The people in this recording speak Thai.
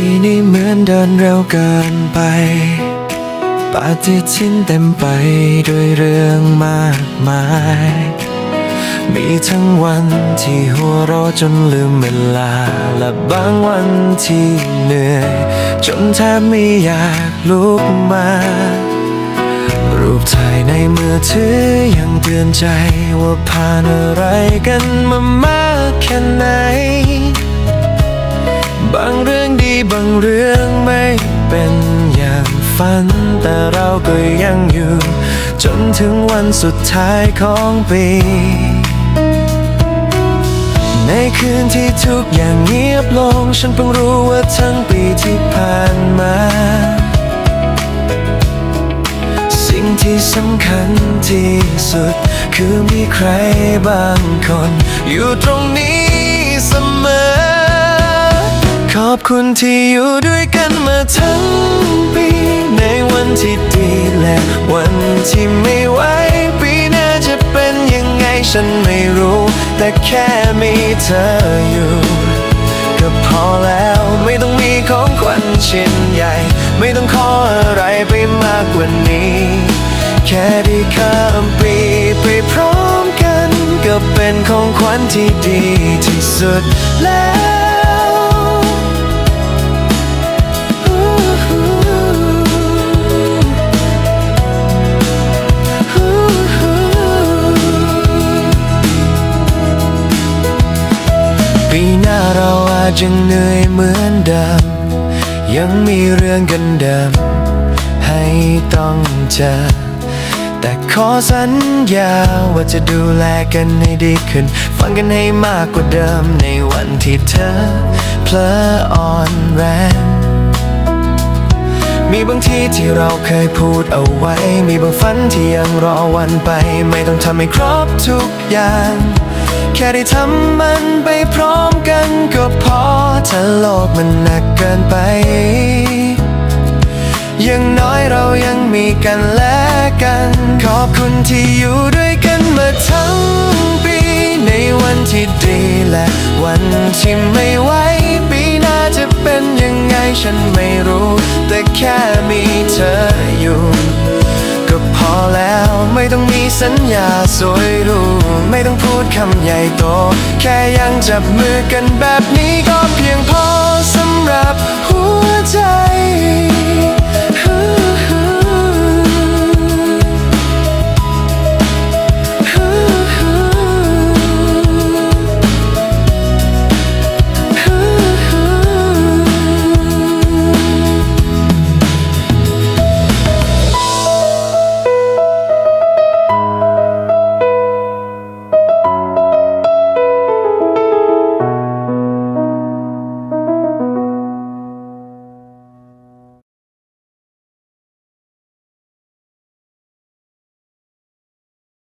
ีนี้เหมือนเดินเร็วเกินไปปฏิทินเต็มไปด้วยเรื่องมากมาย มีทั้งวันที่หัวเราะจนลืมเวลา และบางวันที่เหนื่อย จนแทบไม่อยากลุกมา รูปถ่ายในมือถือยังเตือนใจว่าผ่านอะไรกันมามากแค่ไหน บางเรื่อง บางเรื่องไม่เป็นอย่างฝัน แต่เราก็ยังอยู่ จนถึงวันสุดท้ายของปี ในคืนที่ทุกอย่างเงียบลง ฉันเพิ่งรู้ว่าทั้งปีที่ผ่านมา สิ่งที่สำคัญที่สุด คือมีใครบางคน อยู่ตรงนี้ คุณที่อยู่ด้วยกันมาทั้งปี ในวันที่ดีและวันที่ไม่ไหวปีหน้าจะเป็นยังไงฉันไม่รู้ แต่แค่มีเธออยู่ ก็พอแล้วไม่ต้องมีของขวัญชิ้นใหญ่ ไม่ต้องขออะไรไปมากกว่านี้ แค่ได้ข้ามปีไปพร้อมกัน ก็เป็นของขวัญที่ดีที่สุดแล้ว เราอาจจะเหนื่อยเหมือนเดิม ยังมีเรื่องกันเดิม ให้ต้องเจอ แต่ขอสัญญาว่าจะดูแลกันให้ดีขึ้น ฟังกันให้มากกว่าเดิมในวันที่เธอเพลออ่อนแรงมีบางทีที่เราเคยพูดเอาไว้ มีบางฝันที่ยังรอวันไป ไม่ต้องทำให้ครบทุกอย่าง แค่ได้ทำมันไปพร้อมกันก็ พอถ้าโลกมันหนักเกินไปย่างน้อยเรายังมีกันและกัน ขอบคุณที่อยู่ด้วยกันมาทั้งปี ในวันที่ดีและวันที่ไม่ไหวปีหน้าจะเป็นยังไงฉันไม่รู้ แต่แค่มีเธออยู่ ก็พอแล้วไม่ต้องมีสัญญาสวยรูไม่ต้องพูดคำใหญ่โต แค่ยัง จับมือกันแบบนี้ก็เพียงพอ